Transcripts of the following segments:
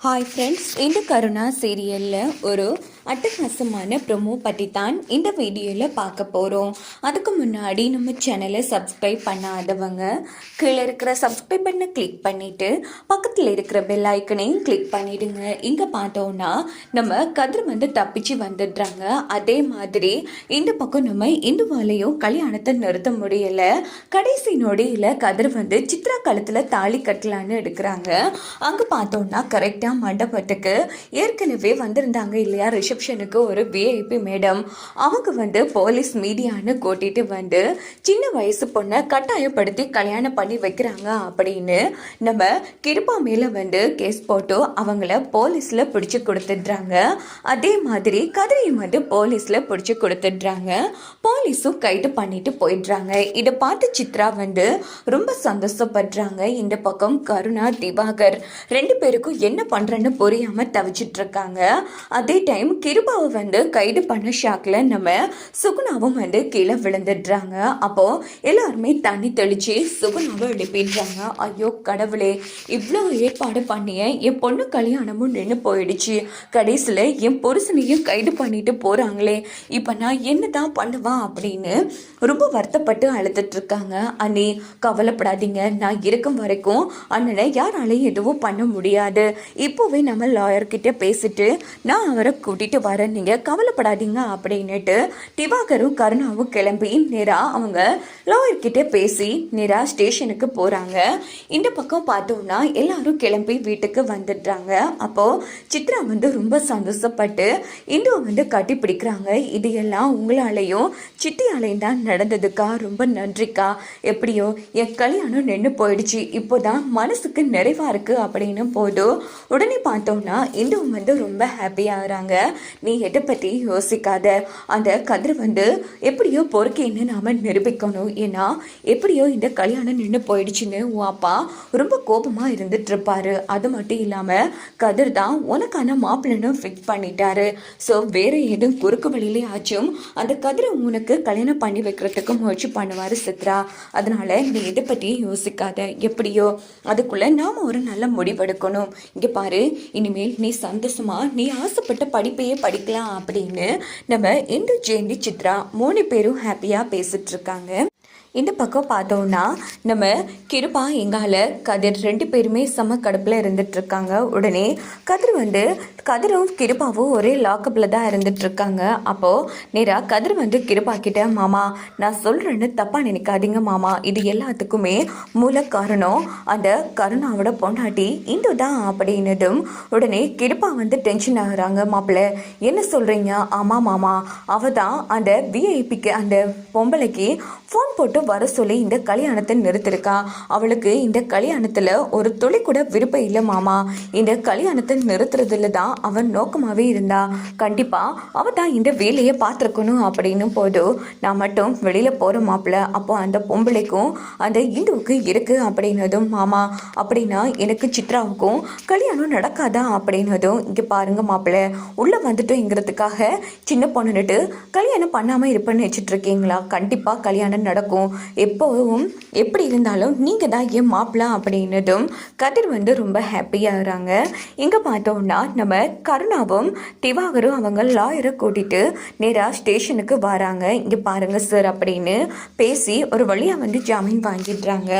Hi friends இந்த கருணா சீரியலில் ஒரு அட்டகாசமான ப்ரொமோ பற்றி தான் இந்த வீடியோவில் பார்க்க போகிறோம் அதுக்கு முன்னாடி நம்ம சேனலை சப்ஸ்கிரைப் பண்ணாதவங்க கீழே இருக்கிற சப்ஸ்கிரைப் பண்ண கிளிக் பண்ணிவிட்டு பக்கத்தில் இருக்கிற பெல் ஐக்கனையும் கிளிக் பண்ணிவிடுங்க இங்கே பார்த்தோன்னா நம்ம கதிர் வந்து தப்பிச்சு வந்துடுறாங்க. அதே மாதிரி இந்த பக்கம் நம்ம இந்து வாலையும் கல்யாணத்தை நிறுத்த முடியலை. கடைசி நொடியில் கதிர் வந்து சித்ரா காலத்தில் தாலி கட்டலான்னு எடுக்கிறாங்க. அங்கே பார்த்தோன்னா கரெக்டாக மண்டபத்துக்கு ஏற்கனவே வந்திருந்தாங்க இல்லையா? ரிசப்ஷனுக்கு ஒரு விஐபி மேடம். அவங்க வந்து போலீஸ் மீடியான்னு கூட்டிகிட்டு வந்து சின்ன வயசு பொண்ணை கட்டாயப்படுத்தி கல்யாணம் பண்ணி வைக்கிறாங்க அப்படின்னு நம்ம கிருபா மேலே வந்து கேஸ் போட்டு அவங்கள போலீஸில் பிடிச்சி கொடுத்துட்றாங்க. அதே மாதிரி கதிரையும் வந்து போலீஸில் பிடிச்சி கொடுத்துட்றாங்க. போலீஸும் கைது பண்ணிட்டு போயிடுறாங்க. இதை பார்த்து சித்ரா வந்து ரொம்ப சந்தோஷப்படுறாங்க. இந்த பக்கம் கருணா திவாகர் ரெண்டு பேருக்கும் என்ன பண்ணுறன்னு புரியாமல் தவிச்சிட்டு இருக்காங்க அதே டைம் கிருபாவை வந்து கைது பண்ண ஷாக்கில் நம்ம சுகுணாவும் வந்து கீழே விழுந்துடுறாங்க. அப்போது எல்லாருமே தண்ணி தெளித்து சுகுணாவை எழுப்பிடுறாங்க. ஐயோ கடவுளே இவ்வளோ ஏற்பாடு பண்ணிய என் பொண்ணு கல்யாணமும் நின்று போயிடுச்சு. கடைசியில் என் புருஷனையும் கைது பண்ணிட்டு போகிறாங்களே இப்போ நான் என்ன தான் பண்ணுவான் அப்படின்னு ரொம்ப வருத்தப்பட்டு அழுதுட்டு அண்ணே அண்ணி கவலைப்படாதீங்க. நான் இருக்கும் வரைக்கும் அண்ணனை யாராலையும் எதுவும் பண்ண முடியாது. இப்போவே நம்ம லாயர்கிட்ட பேசிட்டு நான் அவரை கூட்டிட்டு வரேன். நீங்கள் கவலைப்படாதீங்க அப்படின்னுட்டு திவாகரும் கருணாவும் கிளம்பி நேராக அவங்க லாயர்கிட்ட பேசி நேராக ஸ்டேஷனுக்கு போகிறாங்க இந்த பக்கம் பார்த்தோம்னா எல்லாரும் கிளம்பி வீட்டுக்கு வந்துடுறாங்க. அப்போது சித்ரா வந்து ரொம்ப சந்தோஷப்பட்டு இந்து வந்து கட்டி பிடிக்கிறாங்க. இது எல்லாம் உங்களாலையும் சித்தியாலையும் தான் நடந்ததுக்கா? ரொம்ப நன்றிக்கா. எப்படியோ என் கல்யாணம் நின்று போயிடுச்சு. இப்போதான் மனசுக்கு நிறைவா இருக்கு. அப்படின்னு போதும் உடனே பார்த்தோம்னா இந்துவும் வந்து ரொம்ப ஹாப்பியாகிறாங்க நீ எதை பற்றி யோசிக்காத. அந்த கதிர் வந்து எப்படியோ பொறுக்கேன்னு நாம் நிரூபிக்கணும். ஏன்னா எப்படியோ இந்த கல்யாணம் நின்று போயிடுச்சுன்னு உன் அப்பா ரொம்ப கோபமாக இருந்துட்டு இருப்பாரு அது மட்டும் இல்லாமல் கதிர் தான் உனக்கான மாப்பிள்ளனும் ஃபிக்ஸ் பண்ணிட்டாரு. ஸோ வேறு எதுவும் குறுக்கு வழியிலே ஆச்சும் அந்த கதிரை உனக்கு கல்யாணம் பண்ணி வைக்கிறதுக்கு முயற்சி பண்ணுவார் சித்ரா. அதனால நீ எதை பற்றி யோசிக்காத. எப்படியோ அதுக்குள்ளே நாம் ஒரு நல்ல முடிவெடுக்கணும். இங்கே பாரு இனிமேல் நீ சந்தோஷமா நீ ஆசைப்பட்ட படிப்பையே படிக்கலாம் அப்படின்னு. நம்ம இந்து ஜெயந்தி சித்ரா மூணு பேரும் ஹாப்பியாக பேசிட்டு இருக்காங்க. இந்த பக்கம் பார்த்தோம்னா நம்ம கிருபா எங்கால கதிர் ரெண்டு பேருமே செம கடுப்பில் இருந்துட்டுருக்காங்க உடனே கதிர் வந்து கதிரும் கிருபாவும் ஒரே லாக்கப்பில் தான் இருந்துட்டுருக்காங்க அப்போது நேராக கதிர் வந்து கிருபா கிட்ட மாமா நான் சொல்கிறேன்னு தப்பாக நினைக்காதீங்க மாமா. இது எல்லாத்துக்குமே மூல காரணம். அந்த கருணாவோட பொண்டாட்டி இந்து தான் அப்படின்னதும் உடனே கிருபா வந்து டென்ஷன் ஆகுறாங்க மாப்பிள்ளை என்ன சொல்கிறீங்க ஆமாம் மாமா. அவ தான் அந்த விஐபிக்கு அந்த பொம்பளைக்கு ஃபோன் போட்டு வர சொல்லி இந்த கல்யாணத்தை நிறுத்திருக்கா. அவளுக்கு இந்த கல்யாணத்தில் ஒரு துளி கூட விருப்பம் இல்லை மாமா. இந்த கல்யாணத்தை நிறுத்துறதுல தான் அவன் நோக்கமாகவே இருந்தா. கண்டிப்பாக அவ தான் இந்த வேலையை பார்த்துருக்கணும் அப்படின்னு போதும் நான் மட்டும் வெளியில் போகிற மாப்பிள்ள. அப்போ அந்த பொம்பளைக்கும் அந்த இந்துவுக்கு இருக்கு அப்படின்னதும் மாமா அப்படின்னா எனக்கு சித்ராவுக்கும் கல்யாணம் நடக்காதா? அப்படின்னதும் இங்கே பாருங்க மாப்பிள்ள உள்ளே வந்துட்டோங்கிறதுக்காக சின்ன பொண்ணுன்னுட்டு கல்யாணம் பண்ணாமல் இருப்பேன்னு வச்சுட்டு இருக்கீங்களா? கண்டிப்பாக கல்யாணம் நடக்கும். எப்போவும் எப்படி இருந்தாலும் நீங்கள் தான் என் மாப்பிள்ள அப்படின்னதும் கதிர் வந்து ரொம்ப ஹாப்பியாகிறாங்க இங்கே பார்த்தோம்னா நம்ம கருணாவும் திவாகரும் அவங்க லாயரை கூட்டிட்டு நேராக ஸ்டேஷனுக்கு வராங்க. இங்கே பாருங்க சார் அப்படின்னு பேசி ஒரு வழியாக வந்து ஜாமீன் வாங்கிடுறாங்க.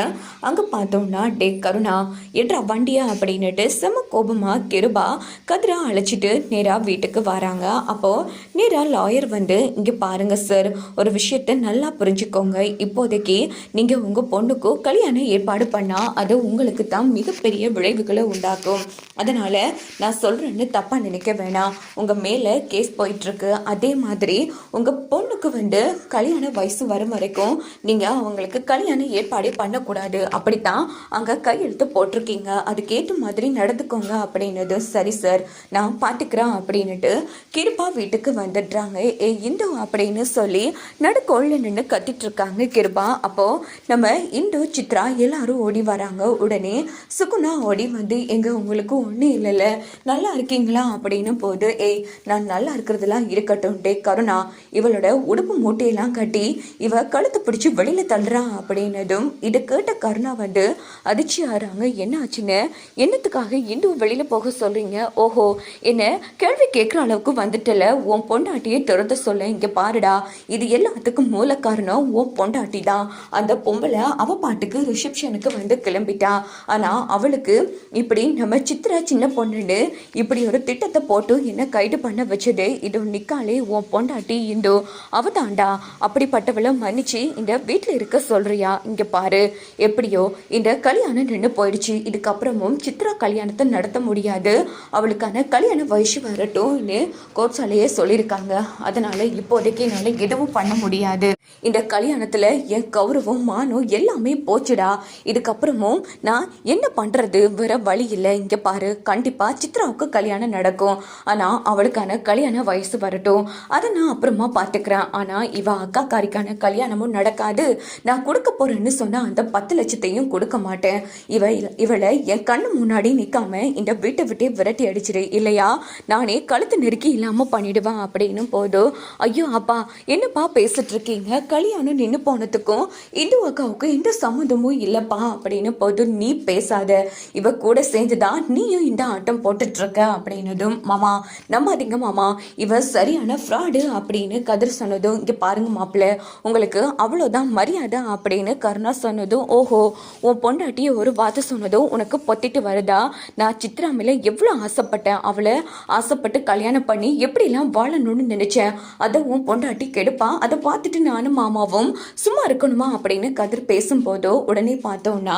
அங்கே பார்த்தோம்னா டே கருணா எட்ரா வண்டியா? அப்படின்னுட்டு செம கோபமாக கிருபா கதிரா அழைச்சிட்டு நேராக வீட்டுக்கு வராங்க. அப்போது நேராக லாயர் வந்து இங்கே பாருங்கள் சார் ஒரு விஷயத்தை நல்லா புரிஞ்சுக்கோங்க. இப்போ இப்போதைக்கு நீங்கள் உங்கள் பொண்ணுக்கு கல்யாணம் ஏற்பாடு பண்ணால் அது உங்களுக்கு தான் மிகப்பெரிய விளைவுகளை உண்டாக்கும். அதனால் நான் சொல்கிறேன்னு தப்பாக நினைக்க வேணாம். உங்கள் மேலே கேஸ் போயிட்டுருக்கு. அதே மாதிரி உங்கள் பொண்ணுக்கு வந்து கல்யாண வயசு வரும் வரைக்கும் நீங்கள் அவங்களுக்கு கல்யாணம் ஏற்பாடே பண்ணக்கூடாது. அப்படித்தான் அங்கே கையெழுத்து போட்டிருக்கீங்க. அதுக்கேற்ற மாதிரி நடந்துக்கோங்க அப்படின்னது சரி சார். நான் பார்த்துக்கிறேன் அப்படின்னுட்டு கிருப்பா வீட்டுக்கு வந்துடுறாங்க. ஏ இந்து அப்படின்னு சொல்லி நடுக்கோழில் நின்று கத்திட்டு இருக்காங்க கிருபா. அப்போ நம்ம இண்டு சித்ரா எல்லாரும் ஓடி வராங்க. உடனே சுகுணா ஓடி வந்து எங்க உங்களுக்கு ஒன்றும் இல்லைல்ல. நல்லா இருக்கீங்களா? அப்படின்னு போது ஏய் நான் நல்லா இருக்கிறதுலாம் இருக்கட்டும். டே கருணா இவளோட உடுப்பு மூட்டையெல்லாம் கட்டி இவ கழுத்து பிடிச்சி வெளியில தள்ளுறா. அப்படின்னதும் இதை கேட்ட கருணா வந்து அதிர்ச்சி ஆறாங்க என்ன ஆச்சுன்னு என்னத்துக்காக இந்து வெளியில போக சொல்றீங்க? ஓஹோ என்ன கேள்வி கேட்குற அளவுக்கு வந்துட்டல. உன் பொண்டாட்டியை திறந்து சொல்ல இங்கே பாருடா. இது எல்லாத்துக்கும் மூல காரணம் உன் பொண்டாட்டி தான் அந்த பொம்பளை அவ பாட்டுக்கு ரிசப்ஷனுக்கு வந்து கிளம்பிட்டா. ஆனால் அவளுக்கு இப்படி நம்ம சித்ரா சின்ன பொண்ணுன்னு இப்படி ஒரு திட்டத்தை போட்டு என்ன கைது பண்ண வச்சது? இது நிக்காலே உன் பொண்டாட்டி இந்தோ. அவ தாண்டா. அப்படிப்பட்டவளை மன்னிச்சு இந்த வீட்டில் இருக்க சொல்றியா? இங்க பாரு. எப்படியோ இந்த கல்யாணம் நின்று போயிடுச்சு. இதுக்கப்புறமும் சித்ரா கல்யாணத்தை நடத்த முடியாது. அவளுக்கான கல்யாண வயசு வரட்டும்னு கோட்சாலையே சொல்லியிருக்காங்க. அதனால இப்போதைக்கு என்னால் எதுவும் பண்ண முடியாது. இந்த கல்யாணத்துல என் கௌரவம் மானம் எல்லாமே போச்சுடா. இதுக்கப்புறமும் நான் என்ன பண்றது? வேற வழி இல்லை. இங்க பாரு. கண்டிப்பா சித்ராவுக்கு கல்யாணம் நடக்கும். ஆனா அவளுக்கான கல்யாண வயசு வரட்டும். அதை நான் அப்புறமா பாத்துக்கிறேன். ஆனா இவ அக்கா காரிக்கான கல்யாணமும் நடக்காது. நான் கொடுக்க போறேன்னு சொன்னா அந்த பத்து லட்சத்தையும் கொடுக்க மாட்டேன். இவ இவளை என் கண்ணு முன்னாடி நிக்காம இந்த வீட்டை விட்டே விரட்டி அடிச்சிடு. இல்லையா? நானே கழுத்து நெருக்கி இல்லாம பண்ணிடுவேன். அப்படின்னு போதும் ஐயோ அப்பா என்னப்பா பேசிட்டு இருக்கீங்க? கல்யாணம் நின்று போனதுக்கும் இந்து அக்காவுக்கும் எந்த சம்மந்தமும் இல்லப்பா அப்படின்னு போது நீ பேசாத. இவ கூட சேர்ந்துதான் நீயும் இந்த ஆட்டம் போட்டுட்டு இருக்க அப்படின்னதும் மாமா நம்பாதீங்க மாமா. இவ சரியான ஃப்ராடு அப்படின்னு கதிர் சொன்னதும் இங்க பாருங்க மாப்பிள்ள உங்களுக்கு அவ்வளோதான் மரியாதை அப்படின்னு கருணா சொன்னதும் ஓஹோ உன் பொண்டாட்டியை ஒரு வார்த்தை சொன்னதும் உனக்கு பொத்திட்டு வருதா? நான் சித்ரா மேல எவ்வளோ ஆசைப்பட்டேன். அவளை ஆசைப்பட்டு கல்யாணம் பண்ணி எப்படிலாம் வாழணும்னு நினைச்சேன். அதை உன் பொண்டாட்டி கெடுப்பா? அதை பார்த்துட்டு நானும் மாமாவும் சும்மா இருக்கணுமா அப்படின்னு கதிர் பேசும்போதோ உடனே பார்த்தோம்னா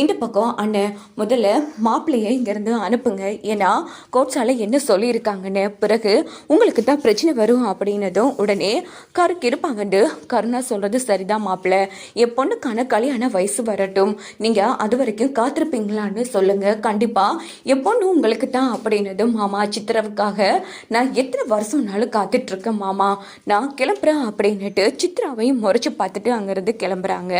இந்த பக்கம் அண்ணன் முதல்ல மாப்பிள்ளையை இங்கேருந்து அனுப்புங்க. ஏன்னா கோட்ஸால என்ன சொல்லியிருக்காங்கன்னு பிறகு உங்களுக்கு தான் பிரச்சனை வரும் அப்படின்னதும் உடனே கருக்கு இருப்பாங்கன்னு கருணா சொல்கிறது சரிதான் மாப்பிள்ளை. என் பொண்ணுக்கான கல்யாண வயசு வரட்டும். நீங்கள் அது வரைக்கும் காத்திருப்பீங்களான்னு சொல்லுங்கள் கண்டிப்பாக என் பொண்ணு உங்களுக்கு தான் அப்படின்னதும் மாமா சித்ராவுக்காக நான் எத்தனை வருஷம்னாலும் காத்துட்ருக்கேன் மாமா. நான் கிளம்புறேன் அப்படின்னுட்டு சித்ராவையும் முறைச்சி பார்த்துட்டு அங்கே அங்கேருந்து கிளம்புறாங்க.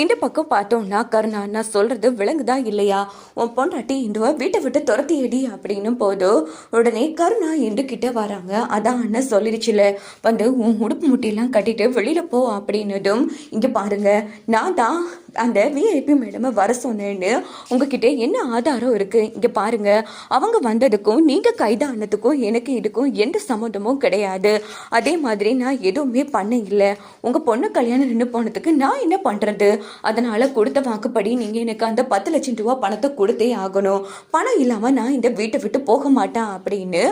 இந்த பக்கம் பார்த்தோம்னா கருணா நான் சொல்றது விலங்குதா இல்லையா? உன் பொண்டாட்டி இந்துவ வீட்டை விட்டு துரத்தி அடி அப்படின்னு போதோ உடனே கருணா இந்து கிட்ட வராங்க. அதான் அண்ணன் சொல்லிடுச்சுல வந்து உன் உடுப்பு முட்டியெல்லாம் கட்டிட்டு வெளியில போ அப்படின்னதும் இங்க பாருங்க நான் தான் அந்த விஐபி மேடமை வர சொன்னேன்னு உங்ககிட்ட என்ன ஆதாரம் இருக்குது இங்கே பாருங்கள் அவங்க வந்ததுக்கும் நீங்கள் கைதானதுக்கும் எனக்கு இதுக்கும் எந்த சம்மந்தமும் கிடையாது. அதே மாதிரி நான் எதுவுமே பண்ண இல்லை. உங்கள் பொண்ணு கல்யாணம் நின்று போனதுக்கு நான் என்ன பண்ணுறது அதனால் கொடுத்த வாக்குப்படி நீங்கள் எனக்கு அந்த பத்து லட்சம் ரூபா பணத்தை கொடுத்தே ஆகணும். பணம் இல்லாமல் நான் இந்த வீட்டை விட்டு போக மாட்டேன் அப்படின்னு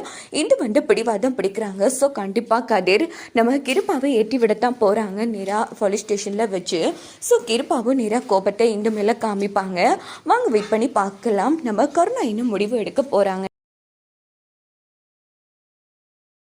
இது வந்து பிடிவாதம் பிடிக்கிறாங்க. ஸோ கண்டிப்பாக கதிர் நம்ம கிருப்பாவை ஏற்றி விடத்தான் போகிறாங்க நேராக போலீஸ் ஸ்டேஷனில் வச்சு. ஸோ கிருப்பாவும் செய்கிற கோபத்தை இந்த மேலே காமிப்பாங்க வாங்க வெயிட் பண்ணி பார்க்கலாம். நம்ம கருணா இன்னும் முடிவு எடுக்க போறாங்க.